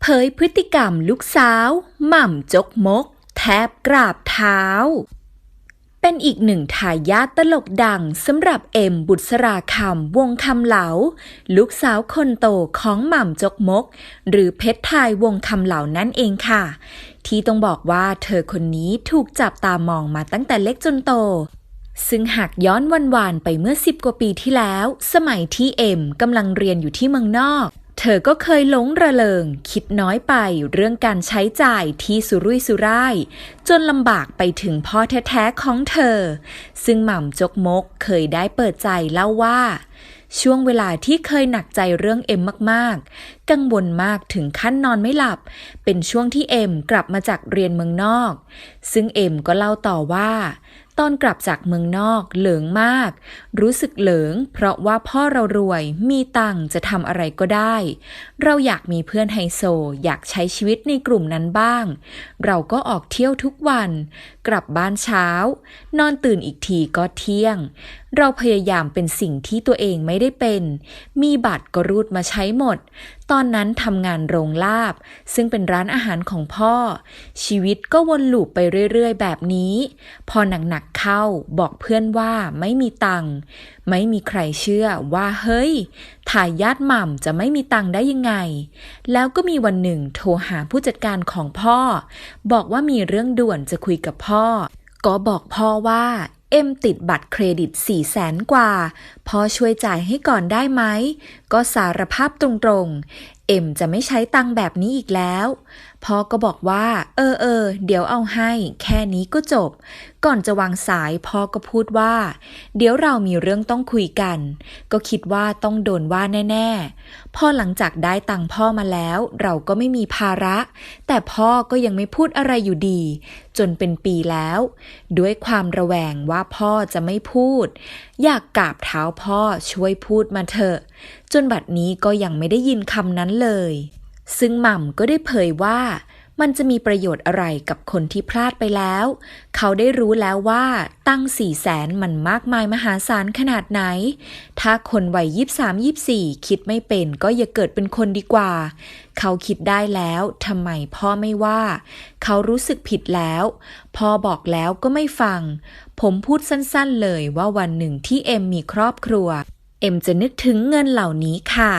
เผยพฤติกรรมลูกสาว หม่ำจกมก แทบกราบเท้า เป็นอีกหนึ่งทายาทตลกดังสำหรับเอ็มบุษราคำวงคำเหลา ลูกสาวคนโตของหม่ำจกมก หรือเพชรไทยวงคำเหลานั่นเองค่ะ ที่ต้องบอกว่าเธอคนนี้ถูกจับตามองมาตั้งแต่เล็กจนโตซึ่งหากย้อนวันวานไปเมื่อสิบกว่าปีที่แล้ว สมัยที่เอ็มกำลังเรียนอยู่ที่เมืองนอก เธอก็เคยหลงระเริง คิดน้อยไปเรื่องการใช้จ่ายที่สุรุ่ยสุร่าย จนลำบากไปถึงพ่อแท้ๆของเธอ ซึ่งหม่ำจกมกเคยได้เปิดใจเล่าว่า ช่วงเวลาที่เคยหนักใจเรื่องเอ็มมากๆ กังวลมากถึงขั้นนอนไม่หลับ เป็นช่วงที่เอ็มกลับมาจากเรียนเมืองนอก ซึ่งเอ็มก็เล่าต่อว่า ตอนกลับจากเมืองนอกเหลิงมาก รู้สึกเหลิง เพราะว่าพ่อเรารวยมีตังค์จะทำอะไรก็ได้ เราอยากมีเพื่อนไฮโซ อยากใช้ชีวิตในกลุ่มนั้นบ้าง เราก็ออกเที่ยวทุกวัน กลับบ้านเช้า นอนตื่นอีกทีก็เที่ยง เราพยายามเป็นสิ่งที่ตัวเองไม่ได้เป็น มีบัตรก็รูดมาใช้หมด ตอนนั้นทำงานโรงลาบ ซึ่งเป็นร้านอาหารของพ่อ ชีวิตก็วนลูปไปเรื่อยๆ แบบนี้ พอหนักๆเข้าบอกเพื่อนว่าไม่มีตังค์ไม่มีใครเชื่อว่าเฮ้ยทายาทหม่ำจะไม่มีตังค์ได้ยังไง แล้วก็มีวันหนึ่งโทรหาผู้จัดการของพ่อ บอกว่ามีเรื่องด่วนจะคุยกับพ่อก็บอกพ่อว่าเอ็มติดบัตรเครดิต4ี่แสนกว่า พ่อช่วยจ่ายให้ก่อนได้ไหมก็สารภาพตรงๆ เอ็มจะไม่ใช้ตังแบบนี้อีกแล้ว พ่อก็บอกว่า เออเออเดี๋ยวเอาให้ แค่นี้ก็จบ ก่อนจะวางสายพ่อก็พูดว่า เดี๋ยวเรามีเรื่องต้องคุยกัน ก็คิดว่าต้องโดนว่าแน่ ๆ พอหลังจากได้ตังพ่อมาแล้ว เราก็ไม่มีภาระ แต่พ่อก็ยังไม่พูดอะไรอยู่ดี จนเป็นปีแล้ว ด้วยความระแวงว่าพ่อจะไม่พูด อยากกราบเท้าพ่อช่วยพูดมาเถอะจนบัดนี้ก็ยังไม่ได้ยินคำนั้นเลย ซึ่งหม่ำก็ได้เผยว่ามันจะมีประโยชน์อะไรกับคนที่พลาดไปแล้ว เขาได้รู้แล้วว่าตั้งสี่แสนมันมากมายมหาศาลขนาดไหน ถ้าคนวัยยี่สามยี่สี่คิดไม่เป็นก็อย่าเกิดเป็นคนดีกว่า เขาคิดได้แล้วทำไมพ่อไม่ว่า เขารู้สึกผิดแล้ว พ่อบอกแล้วก็ไม่ฟัง ผมพูดสั้นๆเลยว่าวันหนึ่งที่เอ็มมีครอบครัว เอ็มจะนึกถึงเงินเหล่านี้ค่ะ